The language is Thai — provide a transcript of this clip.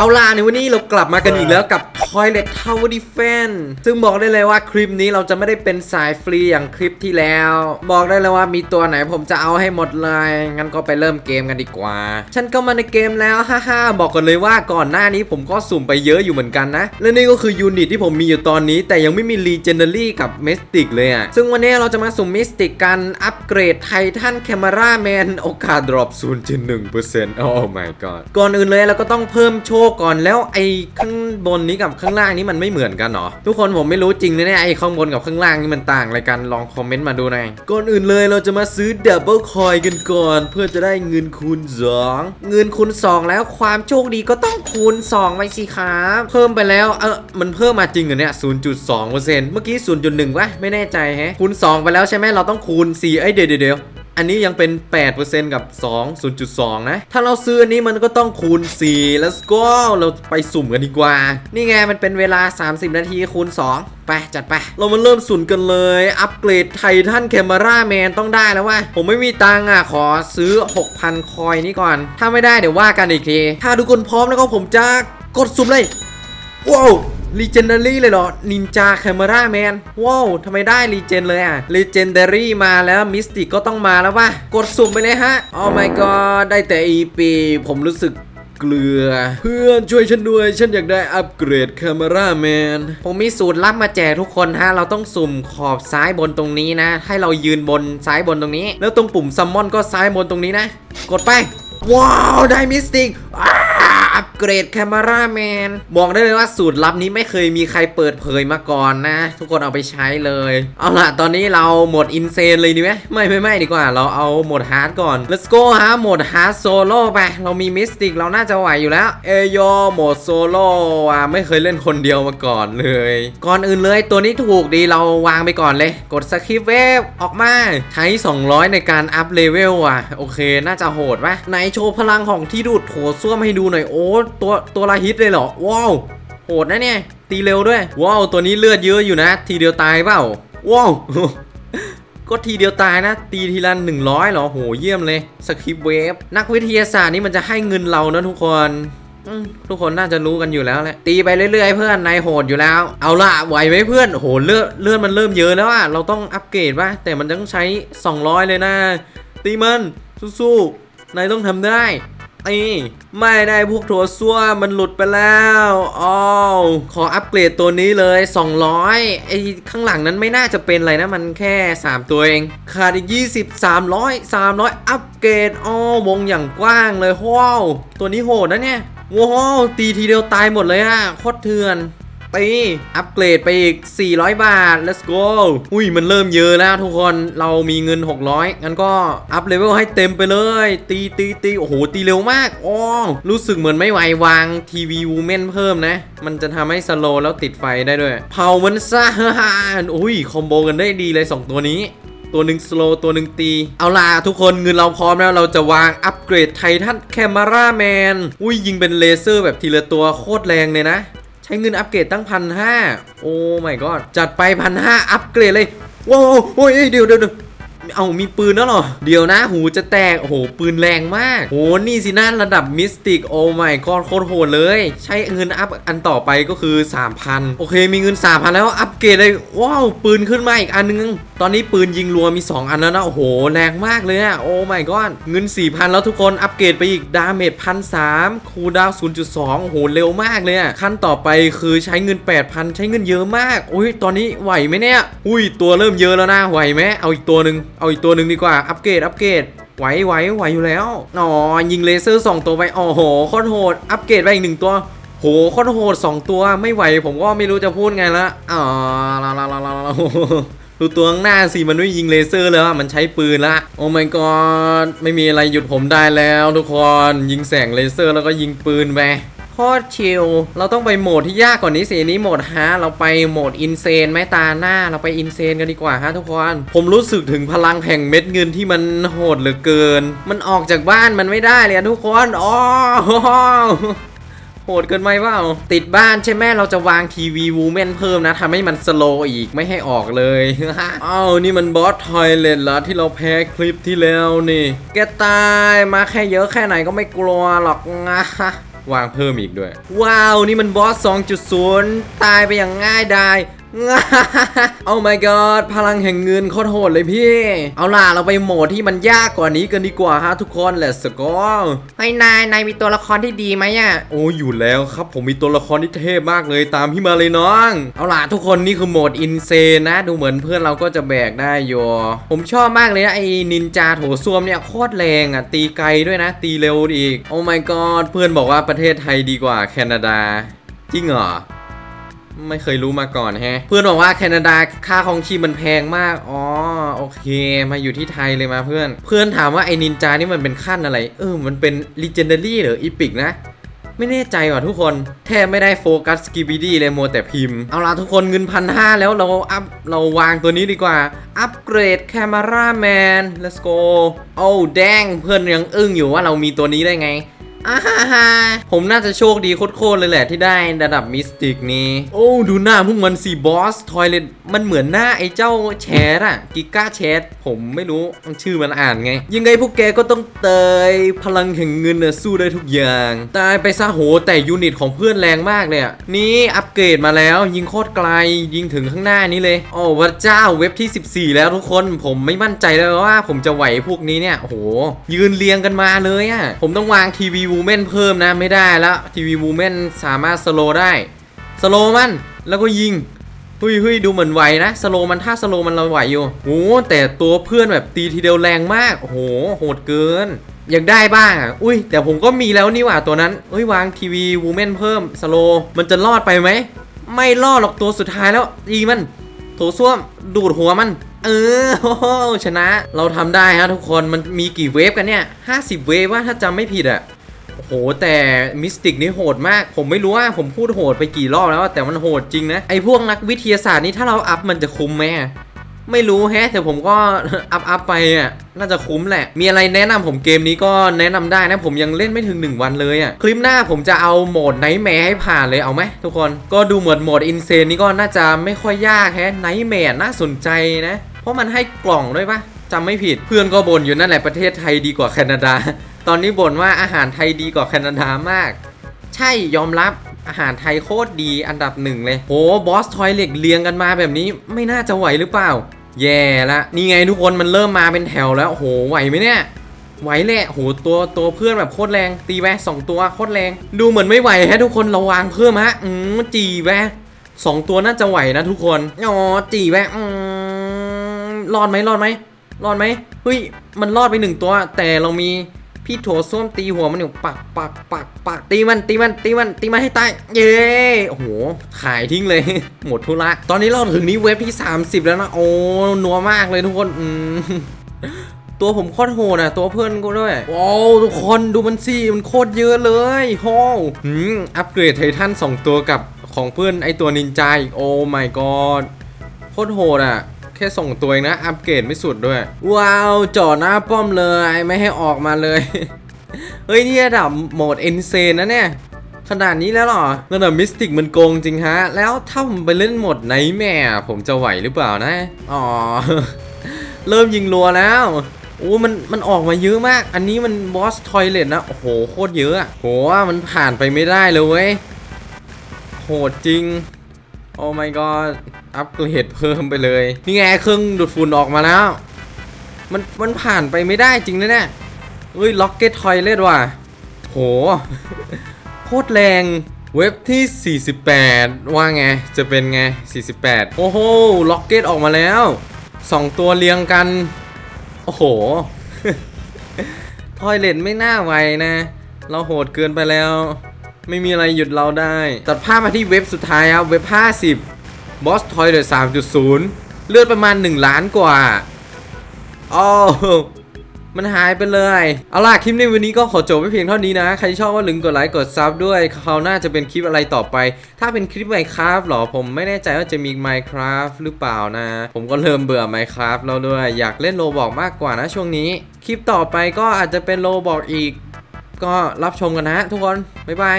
เอาล่ะในวันนี้เรากลับมากันอีกแล้วกับ Toilet Tower Defense ซึ่งบอกได้เลยว่าคลิปนี้เราจะไม่ได้เป็นสายฟรีอย่างคลิปที่แล้ว บอกได้เลยว่ามีตัวไหนผมจะเอาให้หมดเลย งั้นก็ไปเริ่มเกมกันดีกว่า ฉันก็มาในเกมแล้ว ฮ่าๆ บอกกันเลยว่าก่อนหน้านี้ผมก็สุ่มไปเยอะอยู่เหมือนกันนะ และนี่ก็คือยูนิตที่ผมมีอยู่ตอนนี้ แต่ยังไม่มี Legendary กับ Mystic เลยอะซึ่งวันนี้เราจะมาสุ่ม Mystic กันอัปเกรดไททันแคม e ราแมนโอกาสดรอป0.1%โอ้ my god ก่อนอื่นเลยเราก็ต้องเพิ่มโชคก่อนแล้วไอ้ข้างบนนี้กับข้างล่างนี้มันไม่เหมือนกันเหรอทุกคนผมไม่รู้จริงเลยเนี่ยไอ้ข้างบนกับข้างล่างนี่มันต่างอะไรกันลองคอมเมนต์มาดูหน่อยก่อนอื่นเลยเราจะมาซื้อดับเบิลคอยกันก่อน เพื่อจะได้เงินคูณ2เงินคูณ2 แล้วความโชคดีก็ต้องคูณ2ไปสิครับเพิ่มไปแล้วเออมันเพิ่มมาจริงเหรอเนี่ย0.2%เมื่อกี้0.1วะไม่แน่ใจแฮะคูณ2ไปแล้วใช่ไหมเราต้องคูณ4เอ้ยเดี๋ยวเดี๋ยว อันนี้ยังเป็น 8%กับ 2 0.2 นะ ถ้าเราซื้ออันนี้มันก็ต้องคูณ 4 แล้วก็เราไปสุ่มกันดีกว่า นี่ไงมันเป็นเวลา 30 นาทีคูณ 2ไปจัดไป เรามาเริ่มสุ่มกันเลย อัปเกรดไททันแคม e ราแมนต้องได้แล้วว่า ผมไม่มีตังอะ ขอซื้อ 6,000 คอยนี้ก่อน ถ้าไม่ได้เดี๋ยวว่ากันอีกที ถ้าทุกคนพร้อมแล้วก็ผมจะกดสุ่มเลย ว้าว ลีเจนดารี่เลยเหรอ นินจาแคมราแมน ว้าวทำไมได้ลีเจนเลยอะลีเจนดารี่มาแล้วมิสติกก็ต้องมาแล้วว่ะ กดสุ่มไปเลยฮะ โอ้ my god ได้แต่อีปีผมรู้สึกเกลือ เพื่อนช่วยฉันด้วย ฉันอยากได้อัปเกรดแคมราแมน ผมมีสูตรลับมาแจกทุกคนฮะ เราต้องสุ่มขอบซ้ายบนตรงนี้นะ ให้เรายืนบนซ้ายบนตรงนี้ แล้วตรงปุ่มซัมมอนก็ซ้ายบนตรงนี้นะ กดไป ว้าว ได้มิสติก อัปเกรดแคมราแมนบอกได้เลยว่าสูตรลับนี้ไม่เคยมีใครเปิดเผยมาก่อนนะ ทุกคนเอาไปใช้เลย เอาล่ะ ตอนนี้เราหมดอินเซนเลยดีไหมไม่ไม่ไม่ดีกว่า เราเอาหมดฮาร์ดก่อน let's go ฮะหมดฮาร์ดโซโล่ไป เรามีมิสติกเราน่าจะไหวอยู่แล้ว เอโยโหมดโซโล่อะไม่เคยเล่นคนเดียวมาก่อนเลย ก่อนอื่นเลยตัวนี้ถูกดีเราวางไปก่อนเลย กดสคริปเวฟออกมาใช้ 200 ในการอัพเลเวลอะ โอเค น่าจะโหดปะไหนโชว์พลังของที่ดูดโถส้วมให้ดูหน่อยโอ้ตัวตัวละฮิตเลยเหรอ ว้าว โหดนะเนี่ย ตีเร็วด้วย ว้าว ตัวนี้เลือดเยอะอยู่นะ ทีเดียวตายเปล่า ว้าว ก็ทีเดียวตายนะ ตีทีละ100เหรอ โห เยี่ยมเลย สคริปเวฟ นักวิทยาศาสตร์นี่มันจะให้เงินเรานะทุกคนทุกคนน่าจะรู้กันอยู่แล้วแหละตีไปเรื่อยๆเพื่อนนายโหดอยู่แล้ว เอาละไหวไหมเพื่อนโหเลือดเลือดมันเริ่มเยอะแล้วอะเราต้องอัปเกรดว่ะแต่มันต้องใช้ 200 เลยนะ ตีมันสู้ๆนายต้องทำได้ ไม่ได้พวกถั่วซั่วมันหลุดไปแล้วอ้าวขออัปเกรดตัวนี้เลย 200ไอ้ข้างหลังนั้นไม่น่าจะเป็นอะไรนะมันแค่ 3 ตัวเองขาดอีก20 300 300 อัปเกรดอ้อวงอย่างกว้างเลยว้าวตัวนี้โหดนะเนี่ยว้าวตีทีเดียวตายหมดเลยอะโคตรเถื่อน ตีอัปเกรดไปอีก 400 บาท let's go อุ้ยมันเริ่มเยอะแล้วทุกคนเรามีเงิน 600 งั้นก็อัพเลเวลให้เต็มไปเลย ตีตีตีโอ้โห ตีเร็วมากอ๋อรู้สึกเหมือนไม่ไหววางทีวีวูเมนเพิ่มนะ มันจะทำให้สโลแล้วติดไฟได้ด้วย เผามันซะอุ้ยคอมโบกันได้ดีเลย 2 ตัวนี้ตัวหนึ่งสโลตัวหนึ่งตี เอาล่ะทุกคนเงินเราพร้อมแล้วเราจะวางอัปเกรดไททันแคม e ราแมน อุ้ยยิงเป็นเลเซอร์แบบทีละตัวโคตรแรงเลยนะ ช้เงินอัปเกรดตั้งพันห้าโอ้ my god จัดไปพันห้าอัปเกรดเลยว้าวโอ้ยเดี๋ยวเดี๋ยว เอามีปืนแล้วหรอ เดี๋ยวนะหูจะแตก โอ้โห ปืนแรงมากโหนี่สินะระดับมิสติก โอ้ my god โคตรโหดเลย ใช้เงินอัพอันต่อไปก็คือ 3,000 โอเค มีเงิน 3,000 แล้วอัปเกรดเลย ว้าว ปืนขึ้นมาอีกอันนึง ตอนนี้ปืนยิงรัวมี 2 อันแล้วนะ โอ้โห แรงมากเลยอะโอ้ my god เงิน 4,000 แล้วทุกคนอัปเกรดไปอีกดาเมจพันสามคูดาว0.2 โอ้โห เร็วมากเลยอะขั้นต่อไปคือใช้เงิน 8,000 ใช้เงินเยอะมาก อุ้ย ตอนนี้ไหวไหมเนี่ย อุ้ย ตัวเริ่มเยอะแล้วนะ ไหวไหมเอาอีกตัวหนึ่งเอาอีกตัวหนึ่งดีกว่า อัปเกรด อัปเกรด ไหวไหวไหวอยู่แล้ว อ๋อ ยิงเลเซอร์สองตัวไปโอ้โหโคตรโหด อัปเกรดไปอีกหนึ่งตัว โหโคตรโหดสองตัวไม่ไหว ผมก็ไม่รู้จะพูดไงละ อ๋อลาลาลาลาลาดูตัวข้างหน้าสิมันไม่ยิงเลเซอร์แล้วมันใช้ปืนละโอ้ my god ไม่มีอะไรหยุดผมได้แล้ว ทุกคนยิงแสงเลเซอร์แล้วก็ยิงปืนไป คตรชิลเราต้องไปโหมดที่ยากกว่านี้สินี้โหมดฮาเราไปโหมดอินเซนไหมตาหน้าเราไปอินเซนกันดีกว่าฮะทุกคนผมรู้สึกถึงพลังแห่งเม็ดเงินที่มันโหดเหลือเกิน มันออกจากบ้านมันไม่ได้เลยทุกคนอ๋อโหดเกินไปเปล่าติดบ้านใช่ไหมเราจะวางทีวีวูแมนเพิ่มนะทำให้มันสโลอีกไม่ให้ออกเลยอ้าวนี่มันบอสทอยเลนละที่เราแพ้คลิปที่แล้วนี่ แกตายมาแค่เยอะแค่ไหนก็ไม่กลัวหรอกนะ วางเพิ่มอีกด้วย ว้าว นี่มันบอส 2.0 ตายไปอย่างง่ายดาย โอ้ my god พลังแห่งเงินโคตรโหดเลยพี่ เอาล่ะเราไปโหมดที่มันยากกว่านี้กันดีกว่าฮะทุกคน let's go เฮ้ยนาย นายมีตัวละครที่ดีไหมอะ โอ้อยู่แล้วครับผมมีตัวละครที่เท่มากเลยตามพี่มาเลยน้อง เอาล่ะทุกคนนี่คือโหมดอินเซนนะดูเหมือนเพื่อนเราก็จะแบกได้อยู่ผมชอบมากเลยนะไอ้นินจาโถส้วมเนี่ยโคตรแรงอะตีไกลด้วยนะ ตีเร็วอีกโอ้ my god เพื่อนบอกว่าประเทศไทยดีกว่าแคนาดาจริงเหรอ ไม่เคยรู้มาก่อนแฮะ เพื่อนบอกว่าแคนาดาค่าของชีพมันแพงมาก อ๋อโอเค มาอยู่ที่ไทยเลยมาเพื่อน เพื่อนถามว่าไอ้นินจานี่มันเป็นขั้นอะไร เออ มันเป็น legendary หรือ epic นะไม่แน่ใจว่ะทุกคนแทบไม่ได้โฟกัสกิบิดี้เลยโมแต่พิมพ์ เอาล่ะทุกคนเงินพันห้าแล้วเราอัพเราวางตัวนี้ดีกว่า อัปเกรดแคม r a แมน let's go โอ้แดงเพื่อนยังอึ้งอยู่ว่าเรามีตัวนี้ได้ไง อ่าฮ่าฮ่าผมน่าจะโชคดีโคตรๆเลยแหละที่ได้ระดับมิสติกนี้ โอ้ ดูหน้าพวกมันสิบอสทอยเลตมันเหมือนหน้าไอ้เจ้าแชทอะกิก้าแชทผมไม่รู้ชื่อมันอ่านไง ยังไงพวกแกก็ต้องเตยพลังแห่งเงินน่ะสู้ได้ทุกอย่าง ตายไปซะโหแต่ยูนิตของเพื่อนแรงมากเลยอะนี่อัปเกรดมาแล้ว ยิงโคตรไกลยิงถึงข้างหน้านี้เลย โอ้พระเจ้าเว็บที่ 14 แล้วทุกคนผมไม่มั่นใจเลยว่า ผมจะไหวพวกนี้เนี่ยโอ้โหยืนเรียงกันมาเลยอะผมต้องวางทีวีวูแมนเพิ่มนะไม่ได้แล้วทีวีวูแมนสามารถสโลได้สโลมันแล้วก็ยิงเฮ้ยเฮ้ยดูเหมือนไหวนะสโลมันถ้าสโลมันเราไหวอยู่โอ้แต่ตัวเพื่อนแบบตีทีเดียวแรงมากโอ้โหโหดเกินอยากได้บ้างอะอุ้ยแต่ผมก็มีแล้วนี่หว่าตัวนั้นเฮ้ยวางทีวีวูแมนเพิ่มสโลมันจะรอดไปไหมไม่รอดหรอกตัวสุดท้ายแล้วดีมันโถส้วมดูดหัวมัน เออชนะเราทำได้ฮะทุกคนมันมีกี่เวฟกันเนี่ย50 เวฟว่าถ้าจำไม่ผิดอะ โหแต่มิสติกนี่โหดมาก ผมไม่รู้ว่าผมพูดโหดไปกี่รอบแล้วแต่มันโหดจริงนะ ไอพวกนักวิทยาศาสตร์นี่ถ้าเราอัพมันจะคุ้มไหมไม่รู้แฮะแต่ผมก็อัพอัพไปอะน่าจะคุ้มแหละ มีอะไรแนะนำผมเกมนี้ก็แนะนำได้นะ ผมยังเล่นไม่ถึง 1 วันเลยอะ คลิปหน้าผมจะเอาโหมดไนท์แมร์ให้ผ่านเลยเอาไหมทุกคน ก็ดูเหมือนโหมดอินเซนนี่ก็น่าจะไม่ค่อยยากแฮะไนท์แมร์น่าสนใจนะ เพราะมันให้กล่องด้วยปะจำไม่ผิด เพื่อนก็บ่นอยู่นั่นแหละประเทศไทยดีกว่าแคนาดา ตอนนี้บ่นว่าอาหารไทยดีกว่าแคนาดามาก ใช่ยอมรับอาหารไทยโคตรดีอันดับหนึ่งเลยโหบอสทอยเล็กเรียงกันมาแบบนี้ไม่น่าจะไหวหรือเปล่า แย่ละนี่ไงทุกคนมันเริ่มมาเป็นแถวแล้วโหไหวไหมเนี่ยไหวแหละโหตัวตัวเพื่อนแบบโคตรแรง ตีแวะสองตัวโคตรแรง ดูเหมือนไม่ไหวฮะทุกคนราวางเพิ่มฮะอืมจีแวะสองตัวน่าจะไหวนะทุกคนอ๋อจีแวะอืมรอดไหมรอดไหมรอดไหมเฮ้ยมันรอดไปหนึ่งตัว แต่เรามี พี่โถส้วมตีหัวมันอยู่ปักปักปักปักตีมันตีมันตีมันตีมันให้ตายเย้โอ้โหขายทิ้งเลย หมดทุระตอนนี้เราถึงนี้เว็บที่ 30 แล้วนะโอ้นัวมากเลยทุกคนอืมตัวผมโคตรโหดอะตัวเพื่อนกูด้วยโอ้ทุกคนดูมันสิมันโคตรเยอะเลยโอ้หืมอัปเกรดไททัน2ตัวกับของเพื่อนไอตัวนินจาอีกโอ้ my god โคตรโหดอะ ค่ส่งตัวเองนะ อัปเกรดไม่สุดด้วย ว้าวจอดหน้าป้อมเลยไม่ให้ออกมาเลย เฮ้ย นี่ระดับโหมดเอนเซนนะเนี่ยขนาดนี้แล้วหรอระดับมิสติกมันโกงจริงฮะ แล้วถ้าผมไปเล่นหมดไนแมร์ผมจะไหวหรือเปล่านะ อ๋อ เริ่มยิงรัวแล้วโอ้มันมันออกมาเยอะมาก อันนี้มันบอสทอยเลตนะ โอ้โห โคตรเยอะอะโหมันผ่านไปไม่ได้เลยเว้ย โหดจริง โอ้ my god อัปเกรดเพิ่มไปเลย นี่ไงเครื่องดูดฝุ่นออกมาแล้ว มันมันผ่านไปไม่ได้จริงนะเนี่ยเฮ้ยล็อกเก็ตทอยเลตว่ะโหโคตรแรงเว็บที่ 48 ว่าไง จะเป็นไง 48 โอ้โห ล็อกเก็ตออกมาแล้ว 2 ตัวเรียงกัน โอ้โห ทอยเลตไม่น่าไวนะ เราโหดเกินไปแล้ว ไม่มีอะไรหยุดเราได้ ตัดภาพมาที่เว็บสุดท้ายครับ เว็บ 50 บอสทอยเลต3.0เลือดประมาณ 1 ล้านกว่าโอ้มันหายไปเลย เอาล่ะ คลิปในวันนี้ก็ขอจบไว้เพียงเท่านี้นะ ใครชอบก็ลืมกดไลค์กดซับด้วยคราวหน้าจะเป็นคลิปอะไรต่อไป ถ้าเป็นคลิป Minecraft หรอ ผมไม่แน่ใจว่าจะมี Minecraft หรือเปล่านะ ผมก็เริ่มเบื่อ Minecraft แล้วด้วย อยากเล่นโลบอกมากกว่านะช่วงนี้ คลิปต่อไปก็อาจจะเป็นโลบอกอีก ก็รับชมกันนะทุกคน บ๊ายบาย